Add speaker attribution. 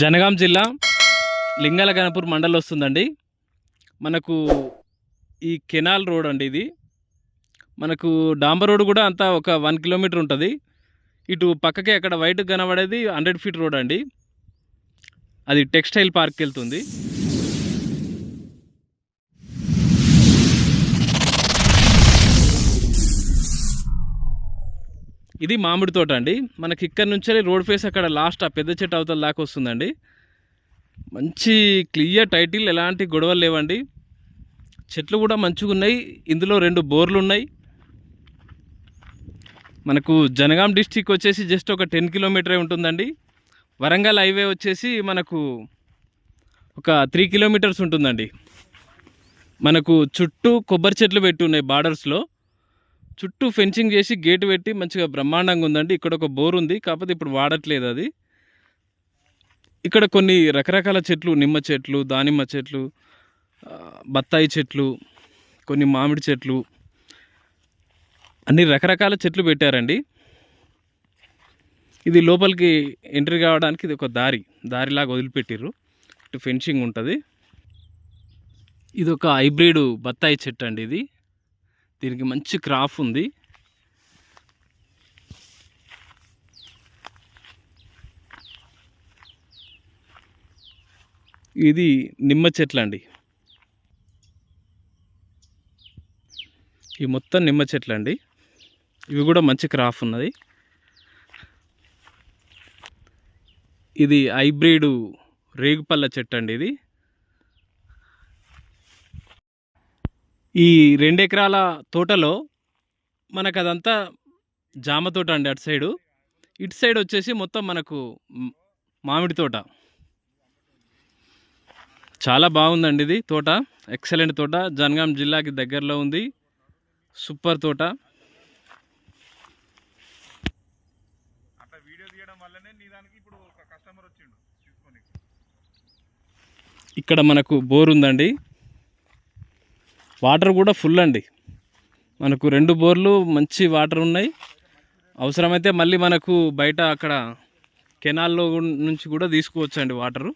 Speaker 1: జనగాం జిల్లా లింగాల గణపూర్ మండల్ వస్తుందండి. మనకు ఈ కెనాల్ రోడ్ అండి ఇది. మనకు డాంబర్ రోడ్ కూడా అంతా ఒక వన్ కిలోమీటర్ ఉంటుంది. ఇటు పక్కకే అక్కడ వైట్ కనబడేది హండ్రెడ్ ఫీట్ రోడ్ అండి. అది టెక్స్టైల్ పార్క్ వెళ్తుంది ఇది మామిడి తోట అండి. మనకి ఇక్కడ నుంచే రోడ్ ఫేస్ అక్కడ లాస్ట్ ఆ పెద్ద చెట్టు అవతల దాకా వస్తుందండి. మంచి క్లియర్ టైటిల్ ఎలాంటి గొడవలు లేవండి. చెట్లు కూడా మంచిగా ఉన్నాయి. ఇందులో రెండు బోర్లు ఉన్నాయి. మనకు జనగాం డిస్టిక్ వచ్చేసి జస్ట్ ఒక టెన్ కిలోమీటరే ఉంటుందండి. వరంగల్ హైవే వచ్చేసి మనకు ఒక త్రీ కిలోమీటర్స్ ఉంటుందండి. మనకు చుట్టూ కొబ్బరి చెట్లు పెట్టి ఉన్నాయి బార్డర్స్లో చుట్టూ ఫెన్సింగ్ చేసి గేట్ పెట్టి మంచిగా బ్రహ్మాండంగా ఉందండి. ఇక్కడ ఒక బోర్ ఉంది కాకపోతే ఇప్పుడు వాడట్లేదు అది. ఇక్కడ కొన్ని రకరకాల చెట్లు నిమ్మ చెట్లు దానిమ్మ చెట్లు బత్తాయి చెట్లు కొన్ని మామిడి చెట్లు అన్ని రకరకాల చెట్లు పెట్టారండి. ఇది లోపలికి ఎంట్రీ కావడానికి ఇది ఒక దారి దారిలాగా వదిలిపెట్టిర్రు. ఇటు ఫెన్సింగ్ ఉంటుంది. ఇది ఒక హైబ్రిడ్ బత్తాయి చెట్టు అండి ఇది. దీనికి మంచి క్రాఫ్ ఉంది. ఇది నిమ్మ చెట్లు అండి. ఈ మొత్తం నిమ్మ చెట్లు అండి. ఇవి కూడా మంచి క్రాఫ్ ఉన్నది. ఇది హైబ్రిడ్ రేగుపల్ల చెట్టు అండి ఇది. ఈ రెండు ఎకరాల తోటలో మనకు అదంతా జామ తోట అండి అటు సైడు. ఇటు సైడ్ వచ్చేసి మొత్తం మనకు మామిడి తోట. చాలా బాగుందండి ఇది తోట. ఎక్సలెంట్ తోట. జనగాం జిల్లాకి దగ్గరలో ఉంది. సూపర్ తోట.
Speaker 2: వీడియో తీయడం వల్లనే దానికి ఇప్పుడు ఒక కస్టమర్
Speaker 1: ఇక్కడ మనకు బోర్ ఉందండి. వాటర్ కూడా ఫుల్ అండి. మనకు రెండు బోర్లు మంచి వాటర్ ఉన్నాయి. అవసరమైతే మళ్ళీ మనకు బయట అక్కడ కెనాల్లో నుంచి కూడా తీసుకోవచ్చండి వాటరు.